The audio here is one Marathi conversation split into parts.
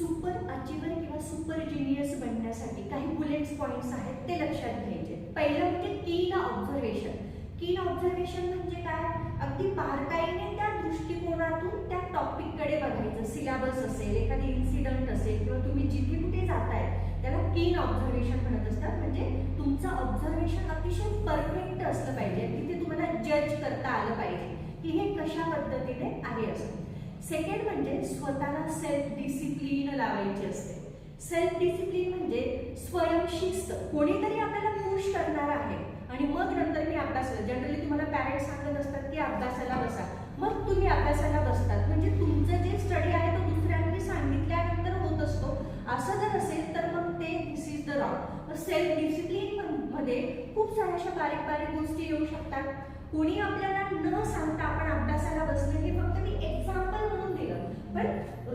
सुपर अचिव्हर किंवा सुपर जिनियस बनण्यासाठी काही बुलेट्स पॉईंट्स आहेत ते लक्षात घ्यायचे. पहिलं म्हणजे कीन ऑब्झर्वेशन कीन ऑब्झर्वेशन म्हणजे काय? अगदी बारकाईने त्या दृष्टिकोनातून त्या टॉपिककडे बघायचं. सिलेबस असेल एखादी इन्सिडंट असेल किंवा तुम्ही जिथे कुठे जाताय त्याला कीन ऑब्झर्वेशन म्हणत असतात. म्हणजे तुमचं ऑब्झर्वेशन अतिशय परफेक्ट असलं पाहिजे. तिथे तुम्हाला जज करता आलं पाहिजे की हे कशा पद्धतीने आहे असं. सेकंड म्हणजे स्वतःला सेल्फ डिसिप्लिन लावायची असते. सेल्फ डिसिप्लिन म्हणजे स्वयंशिस्त कोणीतरी आपल्याला पुश करणार आहे. आणि मग नंतर मी अभ्यासाला जनरली तुम्हाला पॅरेंट्स सांगत असतात की अभ्यासाला बसा. मग तुम्ही अभ्यासाला बसतात. म्हणजे तुमचं जे स्टडी आहे तो दुसऱ्यांनी सांगितल्यानंतर होत असतो. असं जर असेल तर मग ते this is the wrong self डिसिप्लिनमध्ये खूप साऱ्या अशा बारीक बारीक गोष्टी येऊ शकतात. कोणी आपल्याला न सांगता आपण अभ्यासाला बसलं हे फक्त मी एक्झाम्पल म्हणून दिलं. पण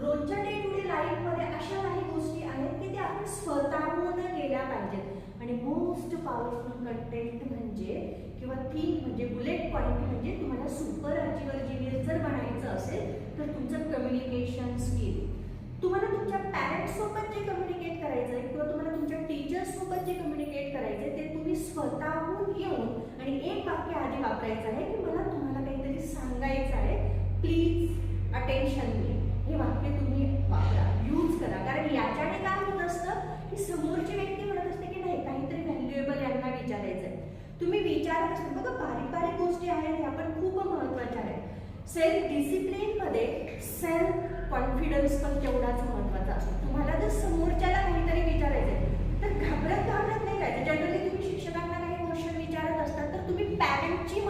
रोजच्या डे टू डे लाईफमध्ये अशा काही गोष्टी आहेत की त्या आपण स्वतःहून केल्या पाहिजेत. आणि मोस्ट पॉवरफुल कंटेंट म्हणजे किंवा थीम म्हणजे बुलेट पॉईंट म्हणजे तुम्हाला सुपर अचिव्हर जर बनायचं असेल तर तुमचं कम्युनिकेशन स्किल तुम्हाला तुमच्या पॅरेंट्स सोबत जे कम्युनिकेट करायचं आहे किंवा तुम्हाला तुमच्या टीचर्स सोबत जे कम्युनिकेट करायचं आहे ते तुम्ही स्वतःहून येऊन आणि एक वाक्य आधी वापरायचं आहे की मला तुम्हाला काहीतरी सांगायचं आहे. प्लीज अटेन्शन मी हे वाक्य तुम्ही वापरा. यूज करा. कारण याच्याने काय होत असतं की समोरची व्यक्ती म्हणत असते की नाही काहीतरी व्हॅल्युएबल यांना विचारायचं आहे तुम्ही विचारत असता बघा बारीक बारीक गोष्टी आहेत ह्या पण खूप महत्त्वाच्या आहेत. सेल्फ डिसिप्लिनमध्ये सेल्फ कॉन्फिडन्स पण तेवढाच महत्त्वाचा असतो. तुम्हाला जर समोरच्या काहीतरी विचारायचं आहे तर घाबरत घाबरत नाही राहायचं जनरली तुम्ही शिक्षकांना काही क्वेश्चन विचारत असतात तर तुम्ही पॅरेंटची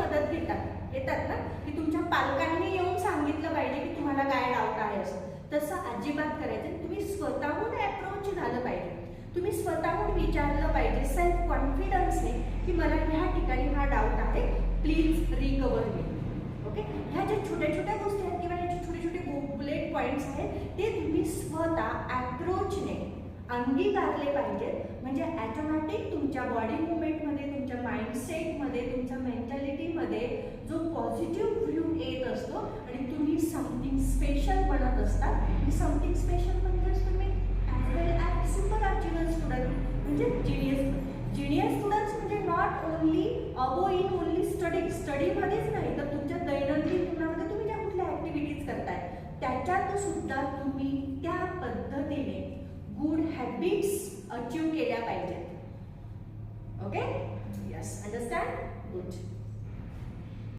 येतात. येतात ना? की तुमच्या पालकांनी येऊन सांगितलं पाहिजे की तुम्हाला काय डाऊट आहे असं. तसं अजिबात करायचं तुम्ही स्वतःहून अप्रोच झालं पाहिजे. तुम्ही स्वतःहून विचारलं पाहिजे सेल्फ कॉन्फिडन्सने की मला ह्या ठिकाणी हा डाऊट आहे. प्लीज रिकवर मी ओके ह्या ज्या छोट्या छोट्या गोष्टी आहेत किंवा ह्याचे छोटे छोटे बुलेट पॉईंट्स आहेत ते तुम्ही स्वतः अप्रोचने अंगीकारले पाहिजेत. म्हणजे ॲटोमॅटिक तुमच्या बॉडी मुवमेंटमध्ये तुमच्या माइंडसेटमध्ये तुमच्या मध्ये जो पॉझिटिव्ह व्ह्यू येत असतो आणि तुम्ही समथिंग स्पेशल बनत असतात समथिंग स्पेशल म्हणजेच तुम्ही as well super achiever student म्हणजे जिनियस जिनियस स्टुडंट्स म्हणजे not only about in only study स्टडीमध्येच नाही तर तुमच्या दैनंदिन जीवनामध्ये तुम्ही ज्या कुठल्या ॲक्टिव्हिटीज करताय त्याच्यात सुद्धा तुम्ही त्या पद्धतीने गुड हॅबिट्स अचीव केल्या पाहिजेत. Okay yes understand good